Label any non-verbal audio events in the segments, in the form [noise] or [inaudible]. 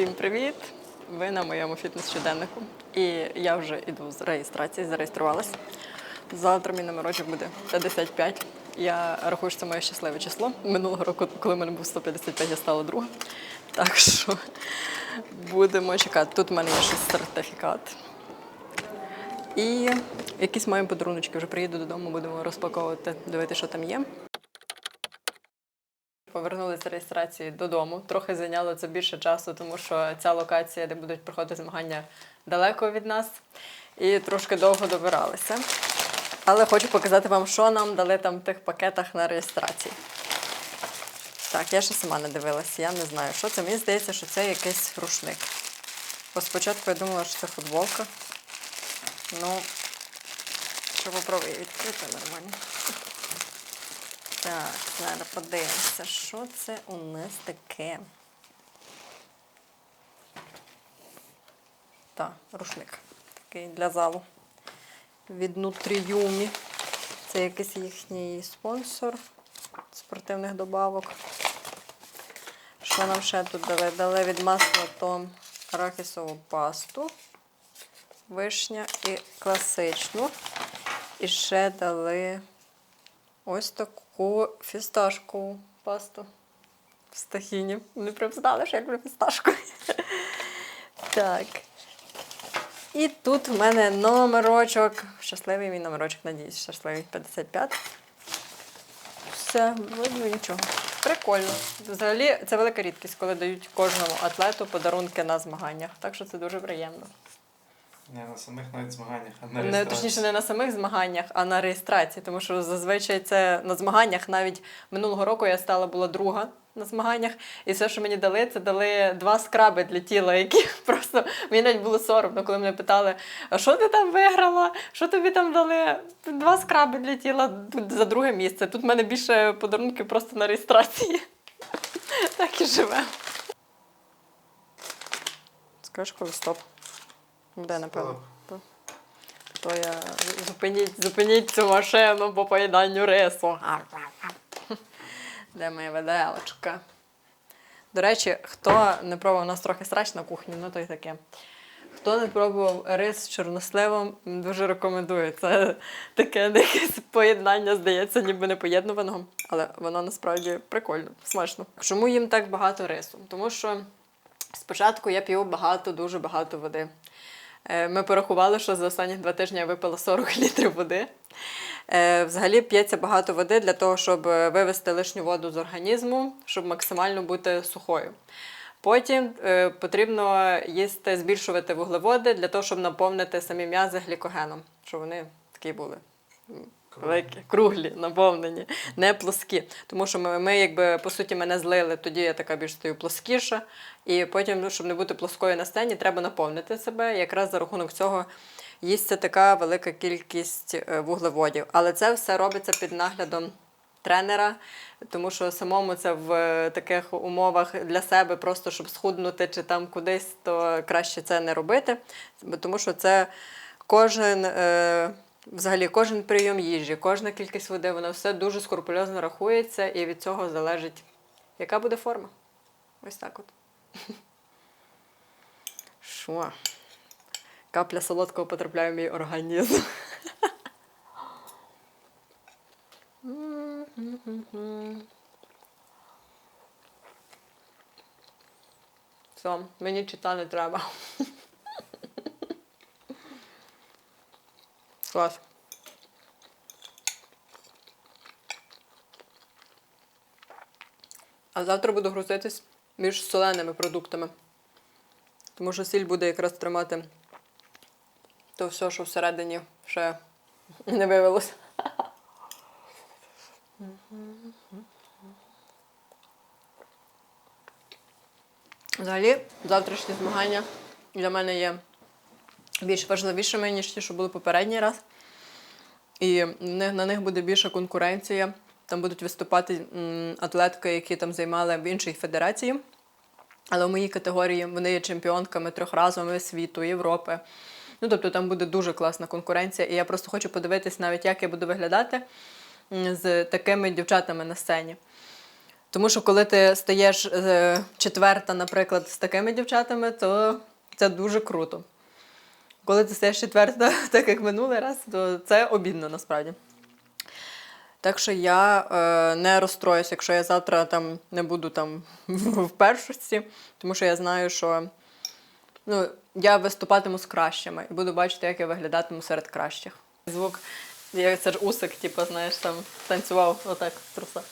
Всім привіт! Ви на моєму фітнес-щоденнику. І я вже йду з реєстрації, зареєструвалась. Завтра мій номерочок буде 55. Я рахую, що це моє щасливе число. Минулого року, коли в мене був 155, я стала друга. Так що будемо чекати. Тут в мене є ще сертифікат. І якісь маємо подаруночки. Вже приїду додому, будемо розпаковувати, дивитися, що там є. Повернулися з реєстрації додому. Трохи зайняло це більше часу, тому що ця локація, де будуть проходити змагання, далеко від нас. І трошки довго добиралися. Але хочу показати вам, що нам дали там в тих пакетах на реєстрації. Так, я ще сама не дивилася, я не знаю, що це. Мені здається, що це якийсь рушник. Бо спочатку я думала, що це футболка. Ну, що попробую відкрити нормально. Так, зараз подивимося, що це у нас таке. Так, рушник. Такий для залу. Від Нутріюмі. Це якийсь їхній спонсор спортивних добавок. Що нам ще тут дали? Дали від масла то арахісову пасту, вишня і класичну. І ще дали ось таку фісташкову пасту в стахіні. Не прям знали, що я люблю фісташку. [laughs] Так. І тут в мене номерочок. Щасливий мій номерочок, надіюсь, щасливий 55. Все, видно нічого. Прикольно. Взагалі, це велика рідкість, коли дають кожному атлету подарунки на змаганнях. Так що це дуже приємно. Не на самих навіть змаганнях, а на Не, реєстрації. точніше, не на самих змаганнях, а на реєстрації. Тому що зазвичай це на змаганнях. Навіть минулого року я стала була друга на змаганнях, і все, що мені дали, це дали два скраби для тіла, які [laughs] просто мені навіть було соромно, коли мене питали, а що ти там виграла? Що тобі там дали? Два скраби для тіла за друге місце. Тут в мене більше подарунків просто на реєстрації. [laughs] Так і живе. Скажеш, коли стоп. Буде, напевно. То я зупиніть, зупиніть цю машину по поїданню рису. Де моя виделочка? До речі, хто не пробував, у нас трохи срач на кухні, ну то й таке. Хто не пробував рис з чорносливом, дуже рекомендую. Це таке якесь поєднання, здається, ніби не поєднуваного, але воно насправді прикольно, смачно. Чому їм так багато рису? Тому що спочатку я п'ю багато, дуже багато води. Е, Ми порахували, що за останні два тижні я випила 40 [laughs] літрів води. Е, Взагалі п'ється багато води для того, щоб вивести лишню воду з організму, щоб максимально бути сухою. Потім е, потрібно їсти, збільшувати вуглеводи для того, щоб наповнити самі м'язи глікогеном, щоб вони такі були великі, круглі, наповнені, не плоскі. Тому що ми, ми, якби по суті мене злили, тоді я така більш стою плоскіша. І потім, ну, щоб не бути плоскою на сцені, треба наповнити себе. Якраз за рахунок цього їсться така велика кількість е, вуглеводів. Але це все робиться під наглядом тренера, тому що самому це в е, таких умовах для себе, просто щоб схуднути чи там кудись, то краще це не робити. Тому що це кожен. Е, Взагалі, кожен прийом їжі, кожна кількість води, воно все дуже скрупульозно рахується, і від цього залежить, яка буде форма. Ось так от. [laughs] Що? Капля солодкого потрапляє в мій організм. [laughs] Все, мені чита не треба. [laughs] Клас. А завтра буду грузитись між соленими продуктами. Тому що сіль буде якраз тримати то все, що всередині ще не виявилось. Взагалі, завтрашні змагання для мене є більш важливішими, ніж ті, що були попередній раз. І на них буде більша конкуренція. Там будуть виступати атлетки, які там займали в іншій федерації. Але в моїй категорії вони є чемпіонками трьохразовими світу, Європи. Ну, тобто там буде дуже класна конкуренція. І я просто хочу подивитись навіть, як я буду виглядати з такими дівчатами на сцені. Тому що коли ти стаєш е, четверта, наприклад, з такими дівчатами, то це дуже круто. Коли ти стаєш четверта, [laughs] так як минулий раз, то це обідно насправді. Так що я е, не розстроюсь, якщо я завтра там не буду там [laughs] в першості, тому що я знаю, що ну, я виступатиму з кращими і буду бачити, як я виглядатиму серед кращих. Звук, як це ж усик, типу, знаєш, там танцював отак в трусах.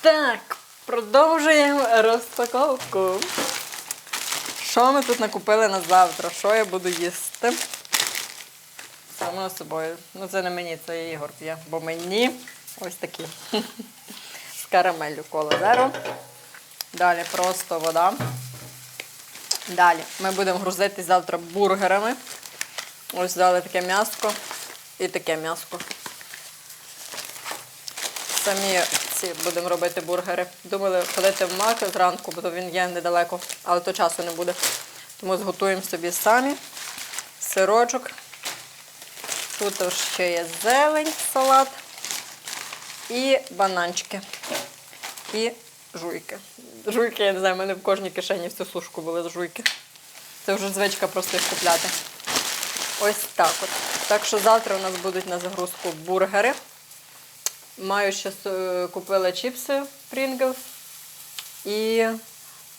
Так, продовжуємо розпаковку. Що ми тут накупили на завтра? Що я буду їсти? Само собою. Ну, це не мені, це Ігор п'є. Бо мені ось такі. З карамеллю кола зеро. Далі просто вода. Далі ми будемо грузитись завтра бургерами. Ось дали таке м'яско і таке м'яско. Самі ці будемо робити бургери. Думали ходити в мак зранку, бо він є недалеко, але то часу не буде. Тому зготуємо собі самі сирочок. Тут ще є зелень, салат і бананчики. І жуйки. Жуйки, я не знаю, в мене в кожній кишені всю сушку були жуйки. Це вже звичка просто їх купляти. Ось так от. Так що завтра у нас будуть на загрузку бургери. Маю ще купила чіпси Pringles і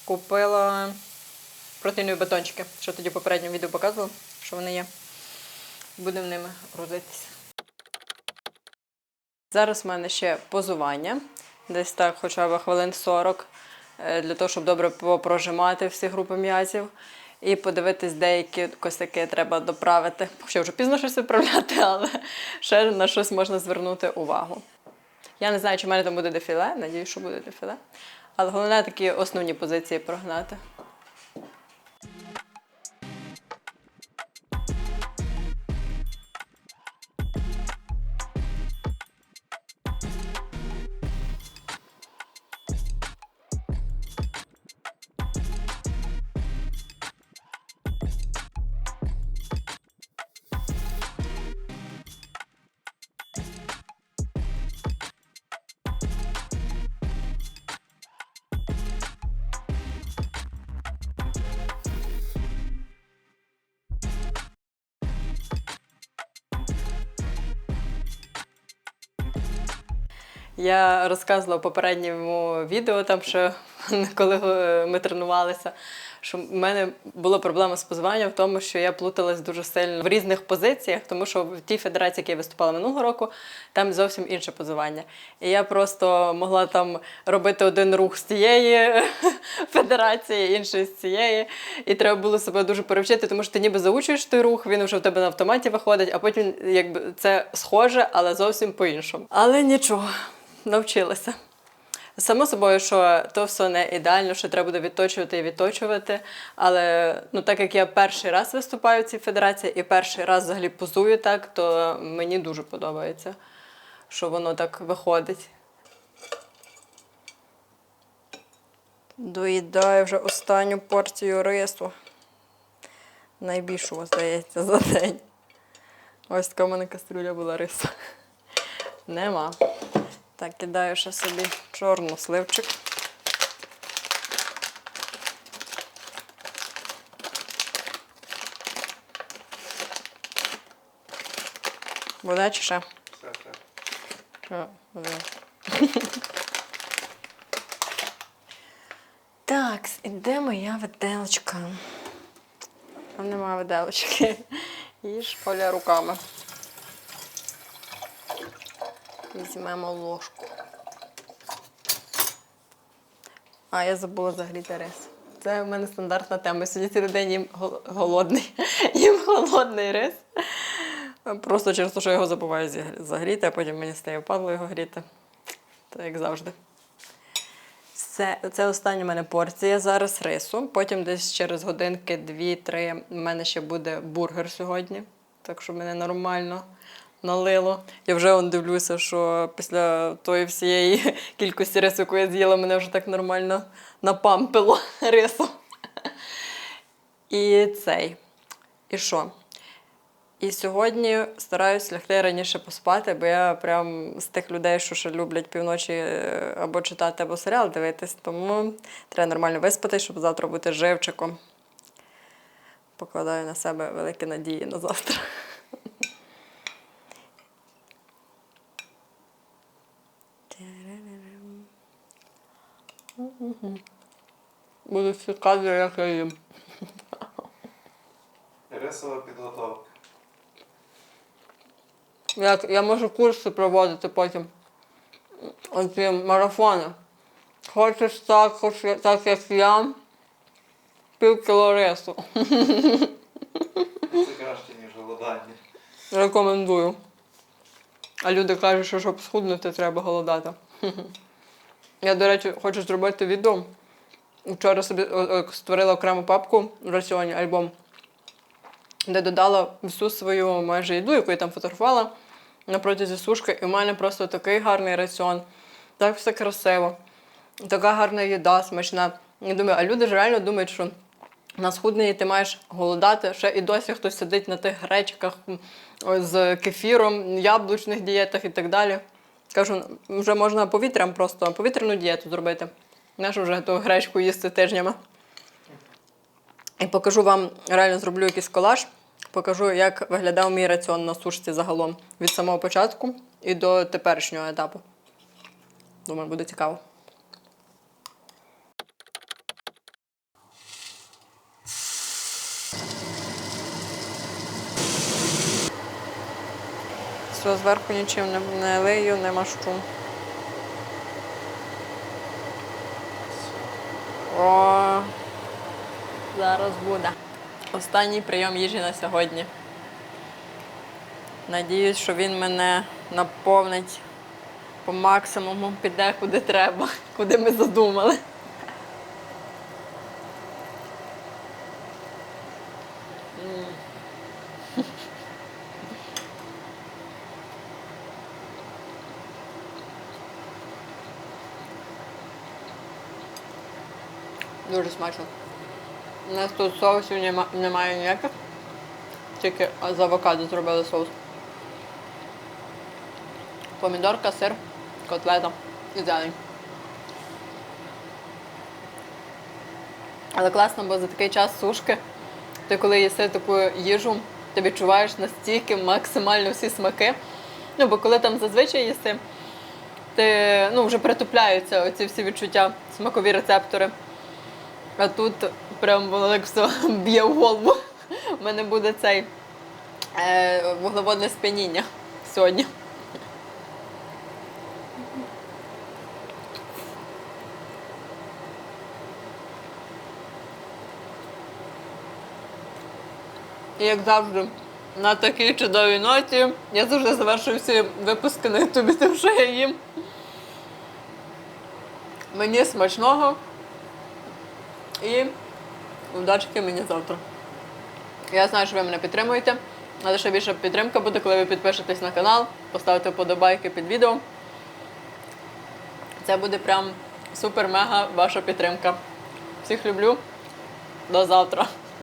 купила протеїнові батончики, що тоді в попередньому відео показувала, що вони є. Будемо ними грузитися. Зараз в мене ще позування, десь так хоча б хвилин 40, е, для того, щоб добре попрожимати всі групи м'язів. І подивитись, деякі косяки треба доправити. Хоча вже пізно щось виправляти, але ще на щось можна звернути увагу. Я не знаю, чи в мене там буде дефіле, надію, що буде дефіле. Але головне такі основні позиції прогнати. Я розказувала в попередньому відео, там що [laughs] коли е, ми тренувалися, що в мене була проблема з позуванням в тому, що я плуталась дуже сильно в різних позиціях, тому що в тій федерації, яка я виступала минулого року, там зовсім інше позування. І я просто могла там робити один рух з цієї [laughs] федерації, інший з цієї. І треба було себе дуже перевчити, тому що ти ніби заучуєш той рух, він вже в тебе на автоматі виходить, а потім якби це схоже, але зовсім по-іншому. Але нічого, навчилася. Само собою, що то все не ідеально, що треба буде відточувати і відточувати. Але ну, так як я перший раз виступаю в цій федерації і перший раз взагалі позую так, то мені дуже подобається, що воно так виходить. Доїдаю вже останню порцію рису. Найбільшу, здається, за день. Ось така в мене кастрюля була рису. Нема. Так, кидаю ще собі чорну сливчик. Буде чи ще? Все, все. [laughs] Так, і де моя виделочка? Там немає виделочки. [laughs] Її шполя руками. Візьмемо ложку. А, я забула загріти рис. Це в мене стандартна тема. Сьогодні цілий день їм гол- голодний. [laughs] Їм голодний рис. Просто через те, що я його забуваю загріти, а потім мені стає впадло його гріти. Так як завжди. Це, це остання в мене порція зараз рису. Потім десь через годинки, дві-три, в мене ще буде бургер сьогодні. Так що мене нормально налило. Я вже он дивлюся, що після тої всієї [laughs] кількості рису, яку я з'їла, мене вже так нормально напампило [laughs] рису. І цей. І що? І сьогодні стараюсь лягти раніше поспати, бо я прям з тих людей, що ще люблять півночі е, або читати, або серіал дивитись. Тому треба нормально виспатись, щоб завтра бути живчиком. Покладаю на себе великі надії на завтра. [laughs] Буду чекати, як я їм. Рисова підготовка. Як я можу курси проводити потім. Оці марафони. Хочеш так, хочеш так, як я. Пів кіло рису. Це краще, ніж голодання. Рекомендую. А люди кажуть, що щоб схуднути, треба голодати. [laughs] Я, до речі, хочу зробити відео. Вчора собі створила окрему папку в раціоні альбом, де додала всю свою майже їду, яку я там фотографувала на протязі сушки. І в мене просто такий гарний раціон, так все красиво, така гарна їда, смачна. Я думаю, а люди ж реально думають, що на схудненні ти маєш голодати. Ще і досі хтось сидить на тих гречках з кефіром, яблучних дієтах і так далі. Кажу, вже можна повітрям просто повітряну дієту зробити. Знаєш, вже ту гречку їсти тижнями. І покажу вам, реально зроблю якийсь колаж. Покажу, як виглядав мій раціон на сушці загалом від самого початку і до теперішнього етапу. Думаю, буде цікаво. Все, зверху нічим не, лию, не мащу. О, зараз буде. Останній прийом їжі на сьогодні. Надіюсь, що він мене наповнить по максимуму, піде куди треба, куди ми задумали. Дуже смачно. У нас тут соусів нема, немає ніяких. Тільки з авокадо зробили соус. Помідорка, сир, котлета і зелень. Але класно, бо за такий час сушки, ти коли їси таку їжу, ти відчуваєш настільки максимально всі смаки. Ну, бо коли там зазвичай їси, ти ну, вже притупляються оці всі відчуття, смакові рецептори. А тут прям воно як все б'є в голову. У мене буде цей е, вуглеводне сп'яніння сьогодні. І як завжди, на такій чудовій ноті я завжди завершую всі випуски на ютубі тим, що я їм. Мені смачного. І удачки мені завтра. Я знаю, що ви мене підтримуєте, але ще більше підтримка буде, коли ви підпишетесь на канал, поставите вподобайки під відео. Це буде прям супер-мега ваша підтримка. Всіх люблю. До завтра.